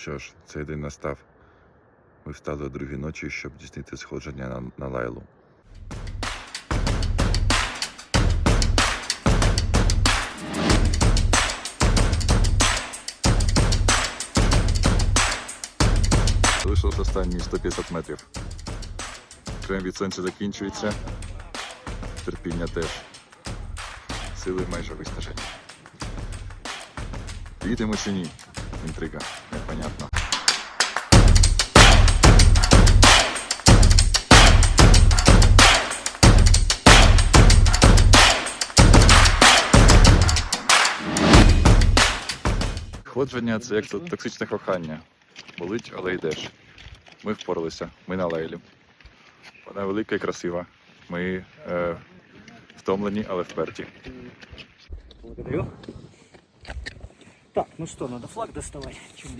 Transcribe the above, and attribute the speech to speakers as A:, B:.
A: Що ж, цей день настав. Ми встали о другій ночі, щоб здійснити сходження на, на лайлу. Залишилось останні 150 метрів. Крем від сонця закінчується. Терпіння теж. Сили майже вистачить. Їдемо чи ні? Інтрига, непонятно. Ходження це як то токсичне кохання. Болить, але йдеш. Ми впоралися, ми на лейлі. Вона велика і красива. Ми е, втомлені, але вперті.
B: Так, ну что, надо флаг доставать. Чем